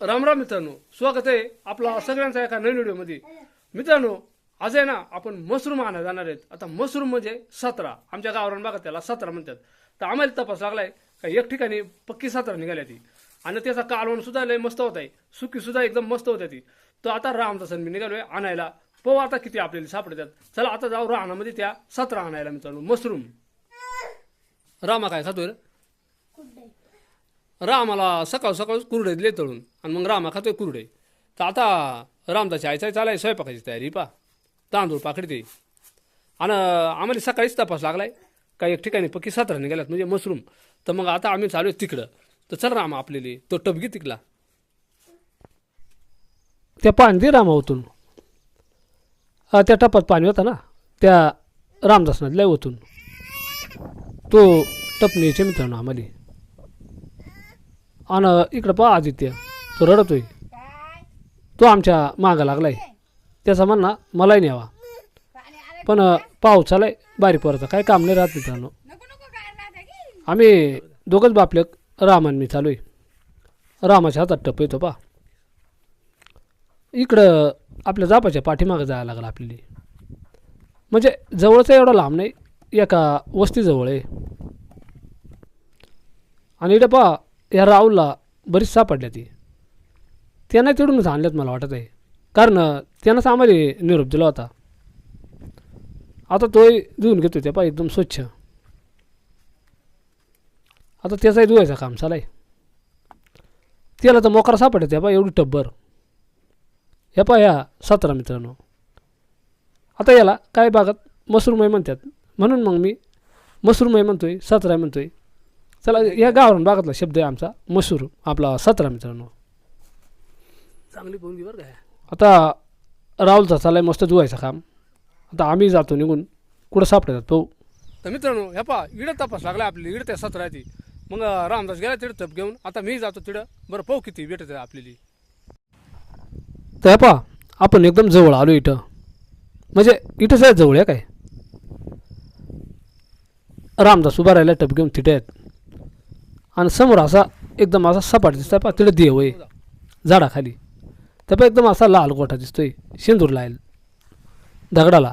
राम राम मित्रांनो स्वागत आहे आपला सगळ्यांचा एका नवीन व्हिडिओमध्ये. मित्रांनो आज आहे ना आपण मशरूम आणायला जाणार आहेत. आता मशरूम म्हणजे सतरा. आमच्या गावरान बघा त्याला सतरा म्हणतात. तर आम्हाला तपास लागलाय का एक ठिकाणी पक्की सतरा निघाल्या ती आणि त्याचा कालवण सुद्धा लय मस्त होत आहे सुकी सुद्धा एकदम मस्त होत्या ती तर आता रामचा सण मी निघालोय आणायला. पाहू आता किती आपल्याला सापडतात. चला आता जाऊ रानामध्ये त्या सतरा आणायला मित्रांनो मशरूम. रामा काय खातोय? रामाला सकाळ सकाळ कुरडे दिले तळून. आणि मग रामा खातोय कुरडे. तर आता रामदाची आयचाय चालाय स्वयंपाकाची तयारी पा तांदूळ पाकडी ते आणि आम्हाला सकाळीच तपास लागलाय. काही एक ठिकाणी पक्की सतरा निघाल्यात म्हणजे मशरूम. तर मग आता आम्ही चालू आहे तिकडं. तर चल रामा आपल्याला. तो टबगी तिकला त्या पाणी दे रामा ओतून. त्या टपात पाणी होता ना? त्या रामदासनात लय ओतून. तो टपणीचे मित्रांनो आम्हाला. आणि इकडं पहा आदित्य. तो रडतोय. तो आमच्या मागं लागलाय. त्याचा म्हणणं मलाही न्यावा. पण पाऊस आलाय बारी परत काय काम नाही राहत मित्रांनो. आम्ही दोघंच बापले आणि मी चालू आहे रामाच्या हातात टप येतो पा इकडं आपल्या जापाच्या पाठीमागं जायला लागलं आपल्याला. म्हणजे जवळचं एवढं लांब नाही एका वस्तीजवळ आहे. आणि इकडे पहा या राहुलला बरीच सापडल्या ती. त्यांना तिडूनच आणल्यात मला वाटत आहे कारण त्यानंच आम्हाला निरोप दिला होता. आता तोही धुवून घेतो त्या पा एकदम स्वच्छ. आता त्याचाही धुवायचा काम चालाय त्याला तर मोकरा सापडत त्या पा एवढी टब्बर. ह्या पहा ह्या सतरा मित्रांनो. आता याला काय भागात मशरूम आहे म्हणतात. म्हणून मग मी मशरूम आहे म्हणतोय सतरा आहे म्हणतोय. चला या गावावरून भागातला शब्द आहे आमचा मसूर आपला सतरा मित्रांनो. चांगली पोरगी बरं काय आता राहुलचा चालाय मस्त धुवायचं काम. आता आम्ही जातो निघून कुठं सापडतात पाहू. तर मित्रांनो ह्या पा इडं तपास लागला आपली इडं त्या सतरा ती. मग रामदास गेला तिकडं तप घेऊन आता मी जातो तिकडं. बरं पाहू किती भेटत आपल्याली. तर ह्या पा आपण एकदम जवळ आलो इथं. म्हणजे इथंच आहे जवळ आहे काय? रामदास उभा राहिला टप घेऊन तिथे आहेत. आणि समोर असा एकदम असा सपाट दिसतोय. पहा तिकडे देव आहे. झाडाखाली. त्या एकदम असा लाल गोठा दिसतोय. शेंदूर लाईल दगडाला.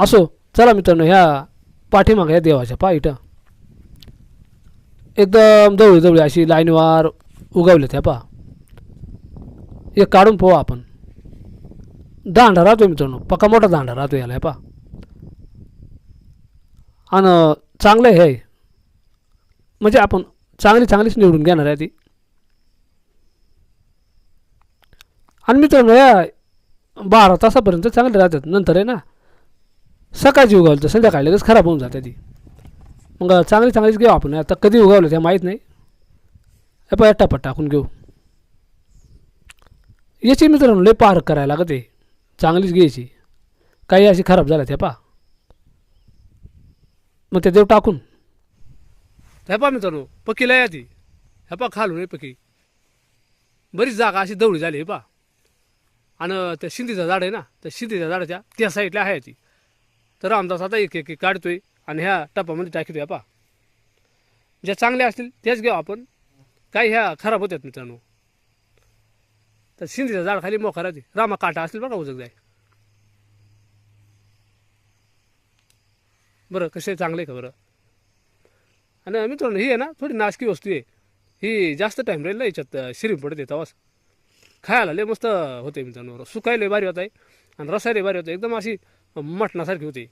असो चला मित्रांनो ह्या पाठीमाग ह्या देवाच्या पा इथं. एकदम जवळी अशी लाईनवार उगवल्या त्या पा एक काढून पोहा आपण. दांडा राहतोय मित्रांनो. पक्का मोठा दांडा राहतो याला ह्या पा आणि चांगलं हे म्हणजे आपण चांगली चांगलीच निवडून घेणार आहे ती. आणि मित्रांनो या बारा तासापर्यंत चांगले राहतात. नंतर आहे ना सकाळची उगवलं तर संध्याकाळी लगेच खराब होऊन जाते ती. मग चांगली चांगलीच घेऊ आपण. आता कधी उगवलं ते माहीत नाही. हे पण टाकून घेऊ. याची मित्रांनो लय पार करायला लागते. चांगलीच घ्यायची. काही अशी खराब झाल्या त्या पा मग ते देव टाकून. हे पहा मित्रांनो पकीला या ती. ह्या पहा खालून आहे पकी बरीच जागा अशी दवडी झाली हे पा आणि त्या शिंदीचं झाड आहे ना त्या शिंदीच्या झाडाच्या त्या साईडला आहे ती. तर रामदास आता एक एक एक काढतोय आणि ह्या टपामध्ये टाकतोय ह्या पहा. ज्या चांगल्या असतील त्याच घेऊ आपण. काही ह्या खराब होत्यात मित्रांनो. तर शिंदीचं झाड खाली मोखा राहते रामा काटा असतील बघा उजक जाय. बरं कसे चांगले आहे का बरं? आणि मित्रांनो ही आहे ना थोडी नाशकी वस्तू आहे. ही जास्त टाईम राहील ना याच्यात शिरीम पडते तवास खायला लय मस्त होते मित्रांनो सुकायला भारी होत आहे आणि रसायला भारी होतं. एकदम अशी मटणासारखी होते.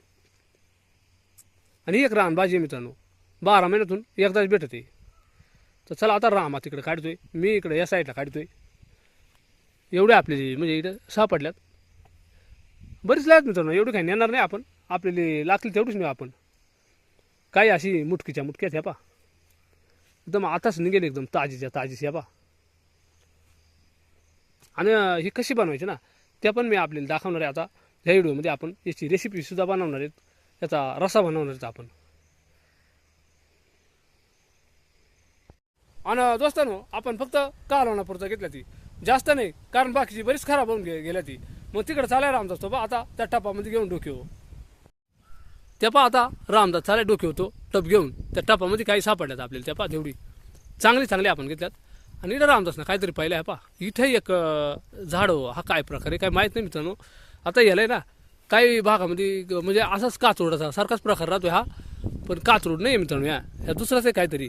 आणि एक रान भाजी आहे मित्रांनो बारा महिन्यातून एकदाच भेटते. तर चला आता रामा तिकडे काढतोय. मी इकडे या साईडला काढतोय. एवढे आपले म्हणजे इकडे सापडल्यात. बरीच लागत मित्रांनो एवढी काही नेणार नाही आपण. आपल्याला लागली तेवढीच नेऊ आपण. काही अशी मुटकीच्या मुटक्यात ह्या पा. एकदम आताच निघेल एकदम ताजीच्या ताजीच ह्या पा. आणि ही कशी बनवायची ना त्या पण मी आपल्याला दाखवणार आहे आता. ह्या व्हिडिओमध्ये आपण याची रेसिपीसुद्धा बनवणार आहेत. याचा रसा बनवणार आहेत आपण. आणि दोस्तांनो आपण फक्त कालवणापुरतं घेतल्या ती. जास्त नाही कारण बाकीची बरीच खराब होऊन गे गेल्या ती. मग तिकडे चालाय आमचा तो बा आता त्या टपामध्ये घेऊन डोक्यो हो. त्या पहा आता रामदास चालाय डोके होतो टप घेऊन. त्या टपामध्ये काही सापडल्यात आपल्याला त्या पा तेवढी. चांगली चांगली आपण घेतल्यात. आणि इथं रामदासनं काहीतरी पाहिलं आहे पा इथे एक झाड हो, हा काय प्रकार आहे काय माहीत नाही मित्रांनो. आता याला ना काही भागामध्ये म्हणजे असाच काचरोडाचा सारखाच प्रकार राहतो हा. पण काचरोड नाही आहे मित्रांनो या. ह्या दुसराच आहे काहीतरी.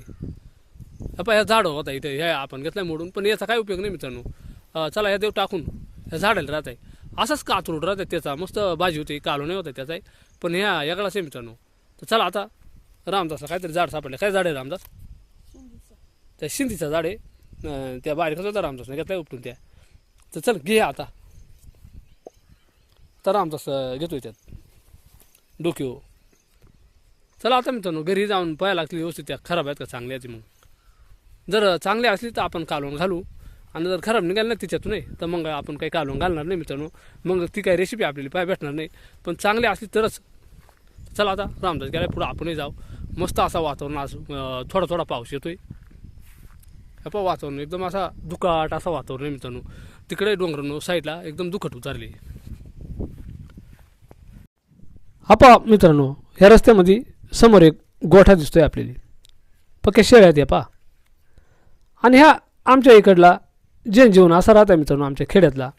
पहा ह्या झाड होता इथे ह्या आपण घेतलाय मोडून. पण याचा काय उपयोग नाही मित्रांनो. चला ह्या देव टाकून ह्या झाडाला राहत आहे असाच काचरोड राहत आहे त्याचा. मस्त भाजी होती कालो नाही होता त्याचा पण ह्या यागळाच आहे मित्रांनो. तर चला आता रामदासला काहीतरी झाड सापडलं. काय झाड आहे रामदास? त्या शिंदीचा झाड आहे. त्या बारीकच होता रामदासने घेतला उपटून त्या. तर चल घे आता. तर रामदास घेतोय त्यात. डोक्यो चला आता मित्रांनो घरी जाऊन पाहायला लागली व्यवस्थित. त्या खराब आहेत का? चांगल्या आहेत मग. जर चांगली असली तर आपण कालवून घालू. आणि जर खराब निघाली ना तिच्यातून तर मग आपण काही कालवून घालणार नाही मित्रांनो. मग ती काही रेसिपी आपल्याला पाय भेटणार नाही. पण चांगली असली तरच चला आता रामदास गेला पुढं आपणही जाऊ. मस्त असा वातावरण आज थोडा थोडा पाऊस येतोय. हे पहा वातावरण एकदम असा दुकाट असा वातावरण आहे मित्रांनो. तिकडे डोंगरांनो साईडला एकदम दुखट उतरली. आपा मित्रांनो ह्या रस्त्यामध्ये समोर एक गोठा दिसतोय आपल्याला. पक्या शेळ्या आहेत या पहा. आणि ह्या आमच्या इकडला जनजीवन असा राहता मित्रांनो आमच्या खेड्यातला.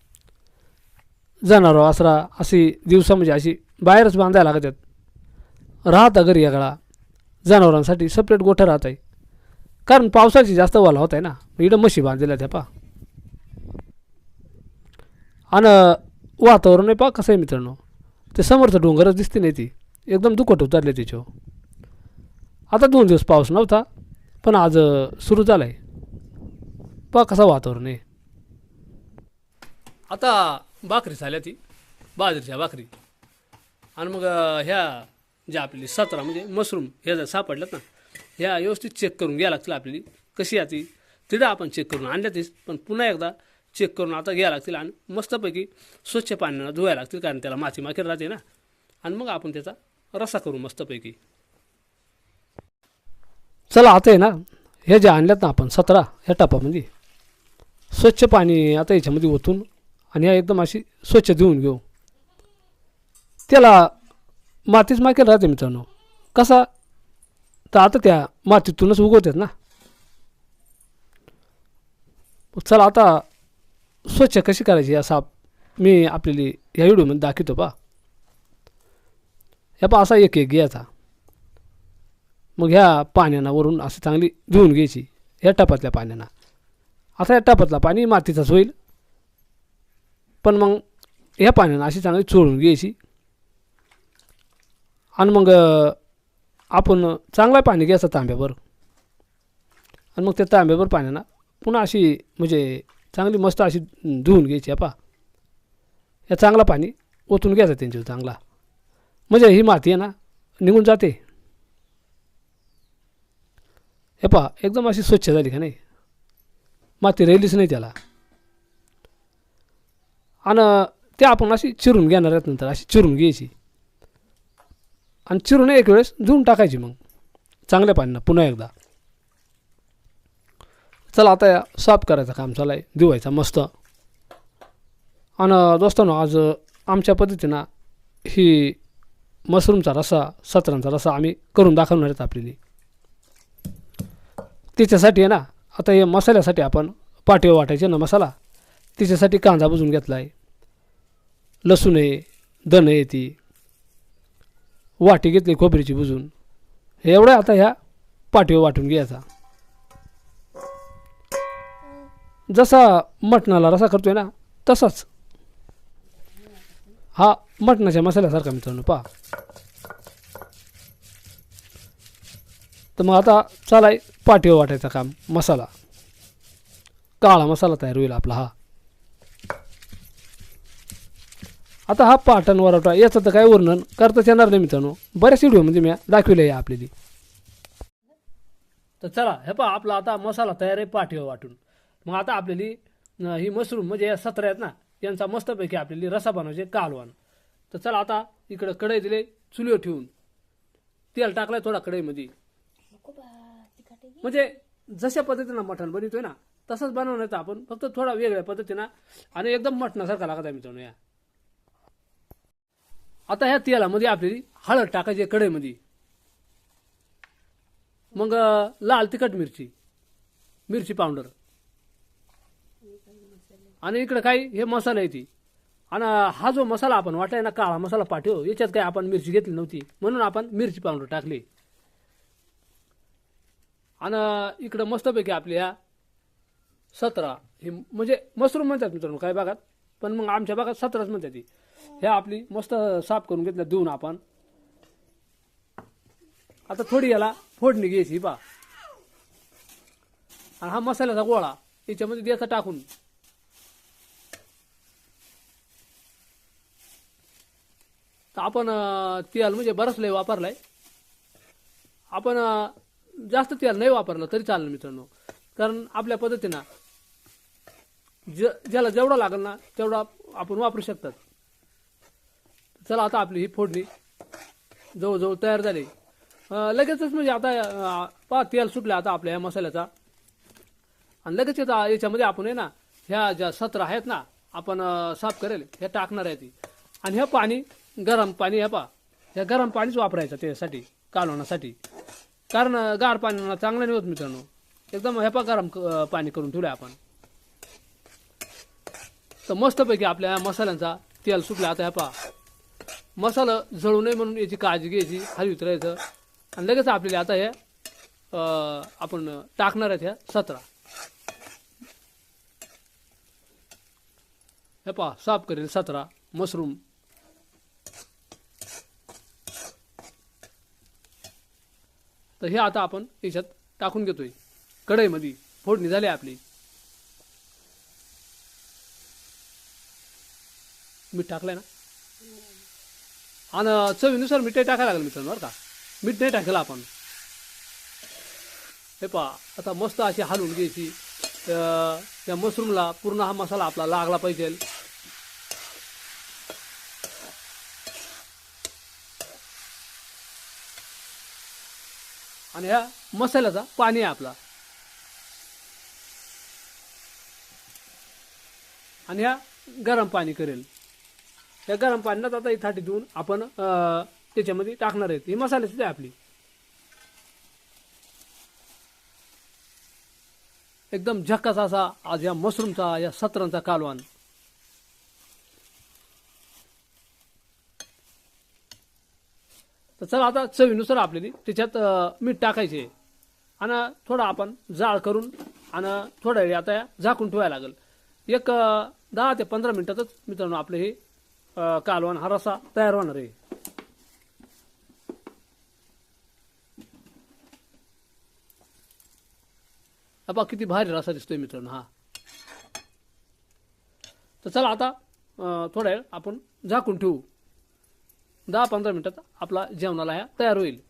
जाणारो आसरा अशी दिवसा म्हणजे अशी बाहेरच बांधायला लागत आहेत राहता घरी याकडा जनावरांसाठी सपरेट गोठा राहत आहे कारण पावसाची जास्त वाला होत आहे ना. इकडं म्हशी बांधलेल्या त्या पा आणि वातावरण आहे पा कसं आहे मित्रांनो. ते समोरचं डोंगरच दिसते नाही ती. एकदम दुखट उतरले तिच्या आता दोन दिवस पाऊस नव्हता पण आज सुरू झाला आहे पा कसा वातावरण आहे. आता भाकरी झाल्या ती. बाजरीच्या भाकरी. आणि मग ह्या जे आपली सतरा म्हणजे मशरूम ह्या जर सापडल्यात ना ह्या व्यवस्थित चेक करून घ्यायला लागतील आपली कशी आहे ती? तिथं आपण चेक करून आणल्या तीच पण पुन्हा एकदा चेक करून आता घ्यायला लागतील आणि मस्तपैकी स्वच्छ पाण्यानं धुवायला लागतील कारण त्याला माती माखेर राहते ना. आणि मग आपण त्याचा रसा करू मस्तपैकी. चला आता आहे ना हे जे आणल्यात ना आपण सतरा ह्या टापामध्ये स्वच्छ पाणी आता याच्यामध्ये ओतून आणि ह्या एकदम अशी स्वच्छ धुवून घेऊ. त्याला मातीच माकेल राहते मित्रांनो. कसा? तर आता त्या मातीतूनच उगवतात ना. चला आता स्वच्छ कशी करायची असा मी आपल्याला ह्या व्हिडिओमध्ये दाखवतो पा ह्या पा असा एक एक घ्यायचा. मग ह्या पाण्यानं वरून असं चांगली धुवून घ्यायची ह्या टपातल्या पाण्यानं. आता या टपातला पाणी मातीचाच होईल. पण मग ह्या पाण्यानं अशी चांगली चोळून घ्यायची. आणि मग आपण चांगला पाणी घ्यायचं तांब्यावर. आणि मग त्या तांब्यावर पाण्यानं पुन्हा अशी म्हणजे चांगली मस्त अशी धुवून घ्यायची पा या चांगला पाणी ओतून घ्यायचं त्यांच्यावर चांगला. म्हणजे ही माती आहे ना निघून जाते. हे पहा एकदम अशी स्वच्छ झाली का नाही? माती राहिलीच नाही त्याला. आणि ते आपण अशी चिरून घेणार आहेत नंतर अशी चिरून घ्यायची. आणि चिरून एक वेळेस धुवून टाकायची मग. चांगल्या पाण्यानं पुन्हा एकदा. चला आता या साफ करायचं काम चालू आहे धुवायचा मस्त. आणि दोस्तांनो आज आमच्या पद्धतीनं ही मशरूमचा रसा सत्रांचा रसा आम्ही करून दाखवणार आहेत आपल्याला. तिच्यासाठी आहे ना आता हे मसाल्यासाठी आपण पाठीवर वाटायचे ना मसाला? तिच्यासाठी कांदा बुजून घेतला आहे लसूण आहे दण आहे ती. वाटी घेतली खोबरीची बुजून. हे एवढं आता ह्या पाठीवर वाटून घ्यायचा जसा मटणाला रसा करतोय ना तसाच. हा मटणाच्या मसाल्यासारखा मित्रांनो पहा. तर मग आता चालाय पाठीवर वाटायचं काम मसाला. काळा मसाला तयार होईल आपला हा. आता हा पाटण वरवटा याचं तर काय वर्णन करताच येणार नाही मित्रांनो. बऱ्याच व्हिडिओमध्ये मी दाखविले आहे आपल्याला. तर चला हे पहा आपला आता मसाला तयार आहे पाठीवर वाटून. मग आता आपल्याला ही मशरूम म्हणजे या सत्र आहेत ना यांचा मस्तपैकी आपल्याला रसा बनवायचे कालवान तर चला आता इकडं कढई दिले चुलीवर ठेवून. तेल टाकलंय थोडा कढईमध्ये. म्हणजे जशा पद्धतीनं मटण बनवतोय ना तसंच बनवण्याचं आपण फक्त थोडा वेगळ्या पद्धतीनं आणि एकदम मटणासारखा लागत आहे मित्रांनो या. आता ह्या तेलामध्ये आपली हळद टाकायची आहे कढईमध्ये. मग लाल तिखट मिरची मिरची पावडर. आणि इकडं काही हे मसाला येते आणि हा जो मसाला आपण वाटलाय ना काळा मसाला पाठव याच्यात काही आपण मिरची घेतली नव्हती म्हणून आपण मिरची पावडर टाकली. आणि इकडं मस्तपैकी आपल्या सतरा हे म्हणजे मशरूम म्हणतात मित्रांनो काही भागात पण मग आमच्या भागात सतराच म्हणतात ती. ह्या आपली मस्त साफ करून घेतल्या देऊन आपण. आता थोडी याला फोडणी घ्यायची पा आणि हा मसाल्याचा गोळा याच्यामध्ये द्यायचा टाकून. तर आपण तेल म्हणजे बरंच लय वापरलाय. आपण जास्त तेल नाही वापरलं तरी चालेल मित्रांनो. कारण आपल्या पद्धतीनं ज ज्याला जेवढा लागेल ना तेवढा आपण वापरू शकतात. चला आता आपली ही फोडणी जवळजवळ तयार झाली. लगेचच म्हणजे आता पा पहा तेल सुटलं आता आपल्या ह्या मसाल्याचा. आणि लगेच याच्यामध्ये आपण आहे ना ह्या ज्या सत्र आहेत ना आपण साफ करेल हे टाकणार आहे ती. आणि ह्या पाणी गरम पाणी हे पा ह्या गरम पाणीच वापरायचं त्यासाठी कालवण्यासाठी. कारण गार पाण्यानं चांगलं नाही होत मित्रांनो. एकदम हे पा गरम पाणी करून ठेवलं आपण. तर मस्तपैकी आपल्या ह्या मसाल्यांचा तेल सुटला आता हे पा मसाला जळू नये म्हणून याची काळजी घ्यायची खाली उतरायचं. आणि लगेच आपल्याला आता हे आपण टाकणार आहेत ह्या सतरा. हे पहा साफ करेल सतरा मशरूम. तर हे आता आपण याच्यात टाकून घेतोय. कढईमध्ये फोडणी झाली आपली. मीठ टाकलंय ना? आणि चवीनुसार मीठ टाकायला लागलं मित्रांनो बरं का? मीठ नाही टाकलं आपण. हे पहा आता मस्त अशी हलवून घ्यायची. त्या मशरूमला पूर्ण हा मसाला आपला लागला पाहिजे. आणि ह्या मसाल्याचा पाणी आहे आपला. आणि ह्या गरम पाणी करेल. या गरम पाण्यात आता इथाटी देऊन आपण त्याच्यामध्ये टाकणार आहेत. हे मसाल्याचीच आहे आपली. एकदम झक्कास असा आज या मशरूमचा या सत्रांचा कालवान. तर चला आता चवीनुसार आपल्याला त्याच्यात मीठ टाकायचे. आणि थोडं आपण जाळ करून आणि थोडा वेळ आता झाकून ठेवायला लागेल. एक दहा ते पंधरा मिनिटातच मित्रांनो आपलं हे कालवण हा रसा तयार होणार आहे. हा किती भारी रसा दिसतोय मित्रांनो हा. तर चला आता थोडा थोड्या वेळ आपण झाकून ठेवू. दहा पंधरा मिनिटात आपला जेवणाला ह्या तयार होईल.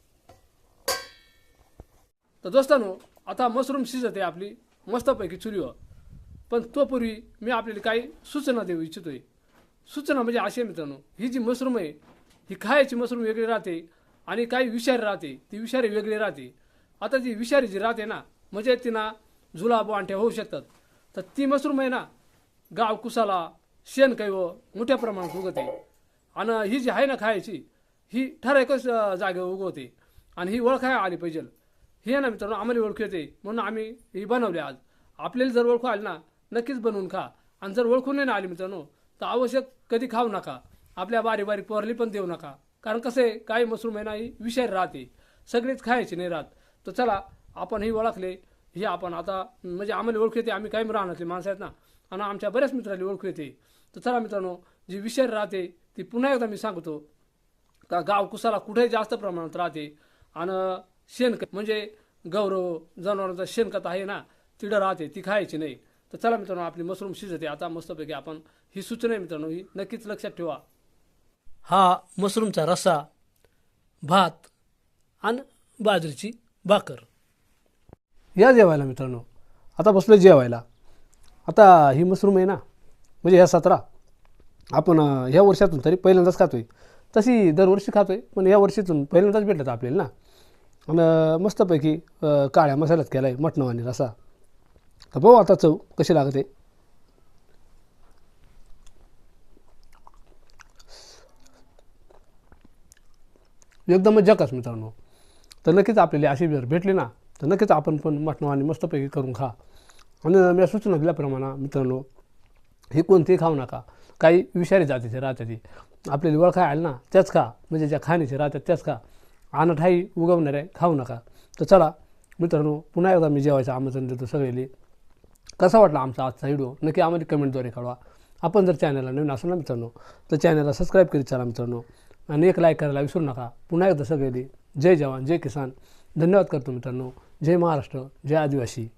तर दोस्तांनो आता मशरूम शिजत आहे आपली मस्तपैकी चुलीवर. पण तोपूर्वी मी आपल्याला काही सूचना देऊ इच्छितोय. सूचना म्हणजे असे मित्रांनो ही जी मशरूम आहे ही खायची मशरूम वेगळी राहते आणि काही विषारी राहते ती विषारी वेगळी राहते. आता जी विषारी जी राहते ना म्हणजे तिना जुलाब वांठ्या होऊ शकतात. तर ती मशरूम आहे ना गाव कुसाला शेण कैव मोठ्या प्रमाणात उगते आणि ही जी आहे ना खायची ही ठराविकच जागेवर उगवते. आणि ही ओळखाय आली पाहिजे. ही आहे ना मित्रांनो आम्हाला ओळखू येते. म्हणून आम्ही ही बनवली आज. आपल्याला जर ओळखू आली ना नक्कीच बनवून खा. आणि जर ओळखून नाही ना आली मित्रांनो तर आवश्यक कधी खाऊ नका. आपल्या बारी बारी पोरली पण देऊ नका. कारण कसं आहे काही मशरूम आहे ना ही विषारी राहते. सगळीच खायची नाही राहत. तर चला आपण ही ओळखले. हे आपण आता म्हणजे आम्हाला ओळखू येते आम्ही काही राहण्यातले माणसं आहेत ना. आणि आमच्या बऱ्याच मित्राला ओळखू येते. तर चला मित्रांनो जी विषारी राहते ती पुन्हा एकदा मी सांगतो. का गाव कुसाला कुठेही जास्त प्रमाणात राहते. आणि शेणखत म्हणजे गौरव जनावरांचा शेणखत आहे ना तिथं राहते ती खायची नाही. तर चला मित्रांनो आपली मशरूम शिजते. आता मस्तपैकी आपण ही सूचना आहे मित्रांनो ही नक्कीच लक्षात ठेवा. हा मशरूमचा रस्सा भात आणि बाजरीची भाकर. या जेवायला मित्रांनो आता बसलो जेवायला. आता ही मशरूम आहे ना म्हणजे ह्या सतरा. आपण ह्या वर्षातून तरी पहिल्यांदाच खातोय. तशी दरवर्षी खातोय पण या वर्षीतून पहिल्यांदाच भेटत आपल्याला ना. आणि मस्तपैकी काळ्या मसाल्यात केला आहे मटणं रसा तर पाहू आता चव कशी लागते. एकदमच जकास मित्रांनो. तर नक्कीच आपल्याला अशी जर भेटली ना तर नक्कीच आपण पण मटणं आणि मस्तपैकी करून खा. आणि मी सूचना दिल्याप्रमाणे मित्रांनो हे कोणतेही खाऊ नका. काही विषारी जातीचे राहतात ती. आपल्याला ओळखा आलं ना त्याच खा. म्हणजे ज्या खाण्याचे राहतात त्याच खा. अनठाई उगवणारे खाऊ नका. तर चला मित्रांनो पुन्हा एकदा मी जेवायचं आमंत्रण देतो सगळेले कसा वाटला आमचा आजचा व्हिडिओ? नक्की आम्हाला कमेंटद्वारे कळवा. आपण जर चॅनलला नवीन असाल ना मित्रांनो तर चॅनलला सबस्क्राईब करीत चला मित्रांनो. आणि एक लाईक करायला विसरू नका. पुन्हा एकदा सगळे जय जवान जय किसान. धन्यवाद करतो मित्रांनो. जय महाराष्ट्र जय आदिवासी.